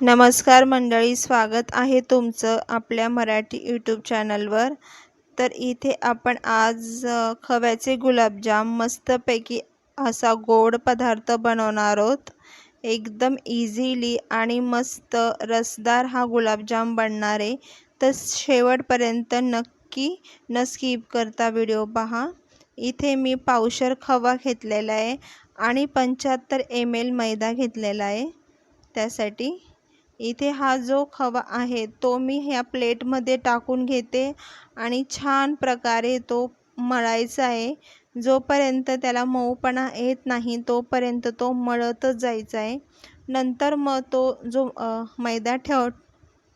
नमस्कार मंडळी स्वागत आहे तुमचं आपल्या मराठी यूट्यूब चॅनलवर तर इथे आपण आज खव्याचे गुलाबजाम मस्तपैकी असा गोड पदार्थ बनवणार आहोत. एकदम इझिली आणि मस्त रसदार हा गुलाबजाम बनणार आहे. तर शेवटपर्यंत नक्की न स्किप करता व्हिडिओ पहा. इथे मी पावशर खवा घेतलेला आहे आणि पंच्याहत्तर एम एल मैदा घेतलेला आहे त्यासाठी. इथे हा जो खवा आहे तो मी ह्या प्लेटमध्ये टाकून घेते आणि छान प्रकारे तो मळायचा आहे. जोपर्यंत त्याला मऊपणा येत नाही तोपर्यंत तो मळतच जायचा आहे. नंतर मग तो जो मैदा ठेव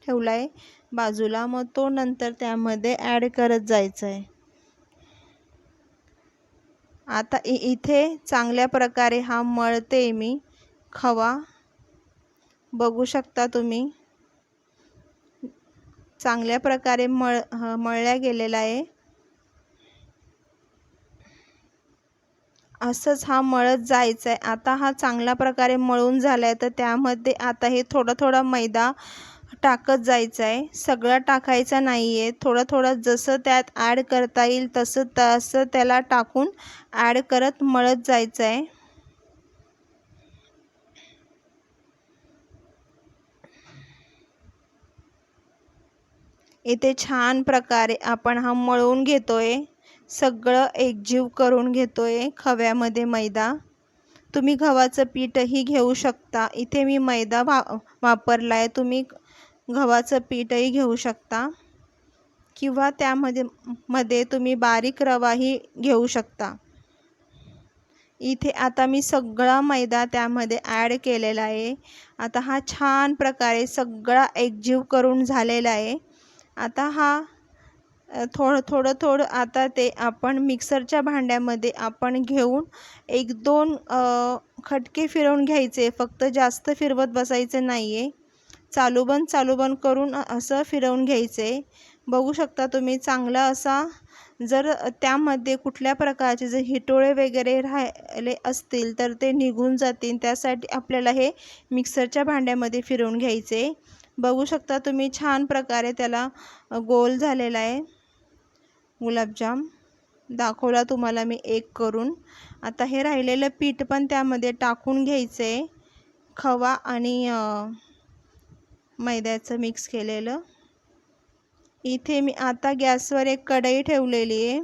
ठेवला आहे बाजूला मग तो नंतर त्यामध्ये ॲड करत जायचं आहे. आता इ इथे चांगल्या प्रकारे हा मळते मी खवा. बघू शकता तुम्ही. चांगल्या प्रकारे मळ ह- मळल्या गेलेला आहे. असंच हा मळत जायचा आहे आता हा चांगल्या प्रकारे मळून झाला आहे तर त्यामध्ये आता हे थोडा थोडा मैदा टाकत जायचं आहे सगळं टाकायचा नाही आहे थोडं थोडं जसं त्यात ॲड करता येईल तसं तसं त्याला टाकून ॲड करत मळत जायचं आहे इथे छान प्रकारे आपण हा मळून घेतोय. सगळं एकजीव करून घेतोय खव्यामध्ये मैदा. तुम्ही गव्हाचं पीठही घेऊ शकता. इथे मी मैदा वा वापरला आहे तुम्ही गव्हाचं पीठही घेऊ शकता. किंवा त्यामध्ये मध्ये तुम्ही बारीक रवाही घेऊ शकता. इथे आता मी सगळा मैदा त्यामध्ये ॲड केलेला आहे. आता हा छान प्रकारे सगळा एकजीव करून झालेला आहे. आता हा थोडं थोडं थोडं आता ते आपण मिक्सरच्या भांड्यामध्ये आपण घेऊन एक दोन खटके फिरवून घ्यायचे. फक्त जास्त फिरवत बसायचं नाही आहे चालू बंद चालू बंद करून असं फिरवून घ्यायचे. बघू शकता तुम्ही चांगला असा जर त्यामध्ये कुठल्या प्रकारचे जर हिटोळे वगैरे राहिले असतील तर ते निघून जातील. त्यासाठी आपल्याला हे मिक्सरच्या भांड्यामध्ये फिरवून घ्यायचे. बघू शकता तुम्ही छान प्रकारे त्याला गोल झालेला आहे. गुलाबजाम. दाखवला तुम्हाला मी एक करून. आता हे राहिलेलं पीठ पण त्यामध्ये टाकून घ्यायचं आहे खवा आणि मैद्याचं मिक्स केलेलं. इथे मी आता गॅसवर एक कढई ठेवलेली आहे.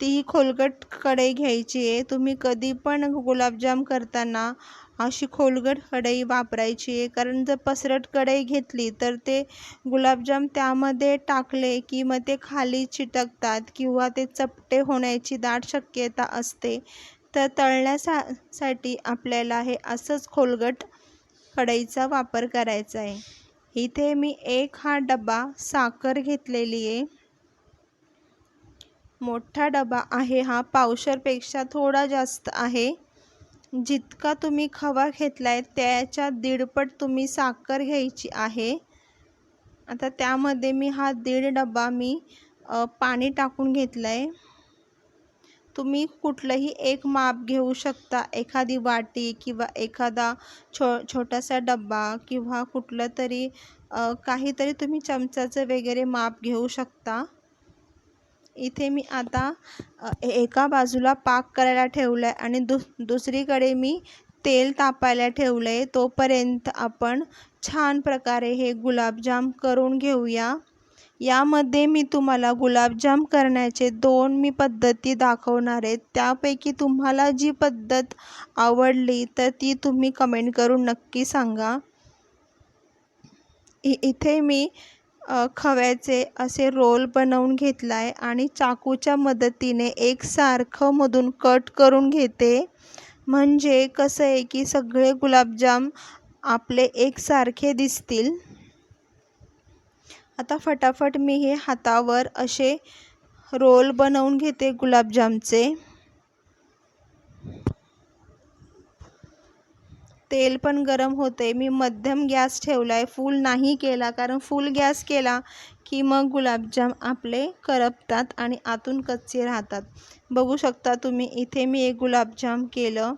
ती खोलगट कढई घ्यायची आहे. तुम्ही कधी पण गुलाबजाम करताना अशी खोलगट कढई वापरायची आहे. कारण जर पसरट कढई घेतली तर ते गुलाबजाम त्यामध्ये टाकले की मग ते खाली चिटकतात किंवा ते चपटे होण्याची दाट शक्यता असते. तर तळण्यासा साठी आपल्याला हे असंच खोलगट कढईचा वापर करायचा आहे. इथे मी एक हा डबा साखर घेतलेली आहे. मोठा डबा आहे हा. पावशरपेक्षा थोडा जास्त आहे. जितका तुम्ही खवा घेतला आहे त्याच्या दीडपट तुम्ही साखर घ्यायची आहे. आता त्यामध्ये मी हा दीड डबा मी पाणी टाकून घेतलं आहे तुम्ही कुठलंही एक माप घेऊ शकता. एखादी वाटी किंवा एखादा छो छोटासा डब्बा किंवा कुठलं तरी काहीतरी तुम्ही चमचाचं वगैरे माप घेऊ शकता. इथे मी आता ए- एका बाजूला पाक करायला ठेवलं आहे आणि दु दुसरीकडे मी तेल तापायला ठेवलं आहे तोपर्यंत आपण छान प्रकारे हे गुलाबजाम करून घेऊया. यामध्ये मी तुम्हाला गुलाबजाम करण्याचे दोन मी पद्धती दाखवणार आहे. त्यापैकी तुम्हाला जी पद्धत आवडली तर ती तुम्ही कमेंट करून नक्की सांगा. इ इथे मी खव्याचे असे रोल बनवून घेतला आहे आणि चाकूच्या मदतीने एकसारखं मधून कट करून घेते. म्हणजे कसं आहे की सगळे गुलाबजाम आपले एकसारखे दिसतील. आता फटाफट मी हे हातावर असे रोल बनवून घेते गुलाबजामचे. तेल पण गरम होते मी मध्यम गॅस ठेवला आहे फुल नाही केला कारण फुल गॅस केला की मग गुलाबजाम आपले करपतात आणि आतून कच्चे राहतात. बघू शकता तुम्ही इथे मी एक गुलाबजाम केलं.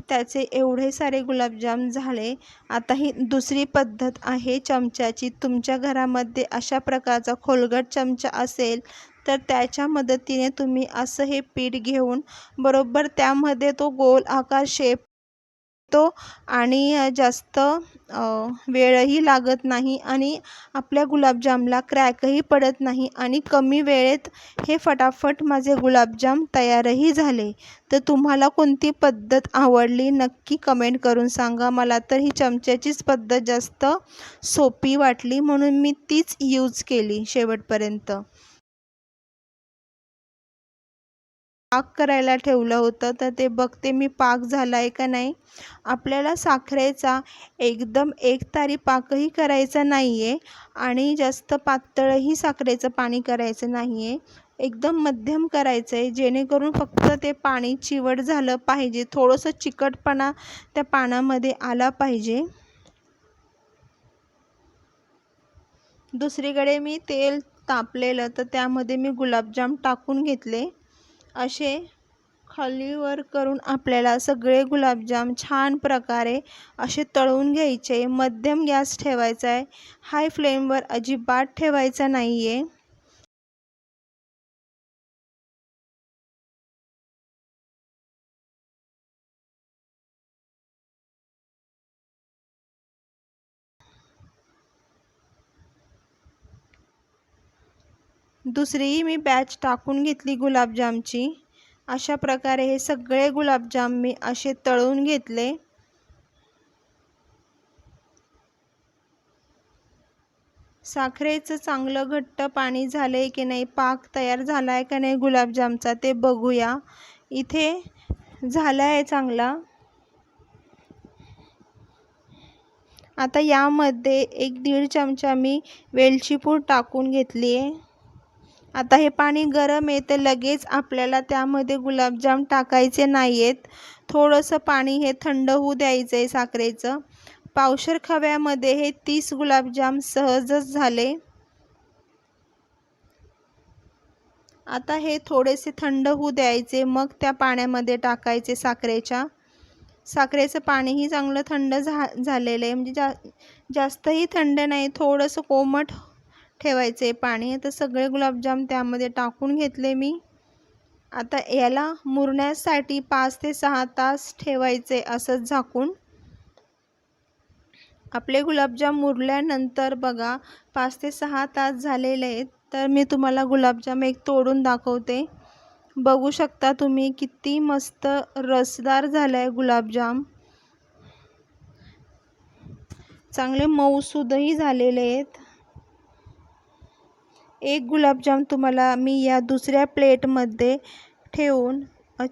त्याचे एवढे सारे गुलाबजाम झाले. आता ही दुसरी पद्धत आहे चमच्याची. तुमच्या घरामध्ये अशा प्रकारचा खोलगट चमचा असेल तर त्याच्या मदतीने तुम्ही असं हे पीठ घेऊन बरोबर त्यामध्ये तो गोल आकार शेप तो आणि जास्त वेळही लागत नाही आणि आपल्या गुलाबजामला क्रॅकही पडत नाही आणि कमी वेळेत हे फटाफट माझे गुलाबजाम तयारही झाले. तर तुम्हाला कोणती पद्धत आवडली नक्की कमेंट करून सांगा. मला तर ही चमच्याचीच पद्धत जास्त सोपी वाटली म्हणून मी तीच यूज केली शेवटपर्यंत. पाक करायला ठेवलं होतं तर ते बघते मी पाक झाला आहे का नाही. आपल्याला साखरेचा एकदम एकतारी पाकही करायचा नाही आहे आणि जास्त पातळही साखरेचं पाणी करायचं नाही आहे एकदम मध्यम करायचं आहे जेणेकरून फक्त ते पाणी चिवट झालं पाहिजे थोडंसं चिकटपणा त्या पाण्यामध्ये आला पाहिजे. दुसरीकडे मी तेल तापलेलं तर त्यामध्ये मी गुलाबजाम टाकून घेतले. असे खालीवर करून आपल्याला सगळे गुलाबजाम छान प्रकारे असे तळून घ्यायचे. मध्यम गॅस ठेवायचा आहे. हाय फ्लेमवर अजिबात ठेवायचा नाही आहे दुसरीही मी बॅच टाकून घेतली गुलाबजामची. अशा प्रकारे हे सगळे गुलाबजाम मी असे तळून घेतले. साखरेचं चांगलं घट्ट पाणी झालं आहे की नाही पाक तयार झाला आहे का नाही गुलाबजामचा ते बघूया. इथे झाला आहे चांगला. आता यामध्ये एक दीड चमचा मी वेलची पूड टाकून घेतली आहे आता हे पाणी गरम आहे तर लगेच आपल्याला त्यामध्ये गुलाबजाम टाकायचे नाही आहेत थोडंसं पाणी हे थंड होऊ द्यायचं आहे साखरेचं. पावशर खव्यामध्ये हे तीस गुलाबजाम सहजच झाले. आता हे थोडेसे थंड होऊ द्यायचे मग त्या पाण्यामध्ये टाकायचे साखरेच्या. साखरेचं पाणीही चांगलं थंड झा झालेलं आहे म्हणजे जा जास्तही थंड नाही थोडंसं कोमट ठेवायचे पाणी आता सगळे गुलाबजाम त्यामध्ये टाकून घेतले मी. आता याला मुरण्यासाठी पाच ते सहा तास ठेवायचे असंच झाकून. आपले गुलाबजाम मुरल्यानंतर बघा पाच ते सहा तास झालेले आहेत तर मी तुम्हाला गुलाबजाम एक तोडून दाखवते. बघू शकता तुम्ही किती मस्त रसदार झाला आहे गुलाबजाम. चांगले मऊसूदही झालेले आहेत. एक गुलाबजाम तुम्हाला मी या दुसऱ्या प्लेटमध्ये ठेवून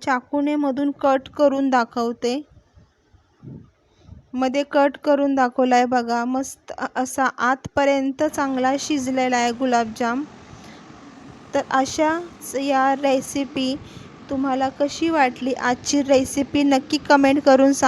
चाकूने मधून कट करून दाखवते. मध्ये कट करून दाखवला आहे बघा मस्त असा आतपर्यंत चांगला शिजलेला आहे गुलाबजाम. तर अशाच या रेसिपी तुम्हाला कशी वाटली? आजची रेसिपी नक्की कमेंट करून सांग.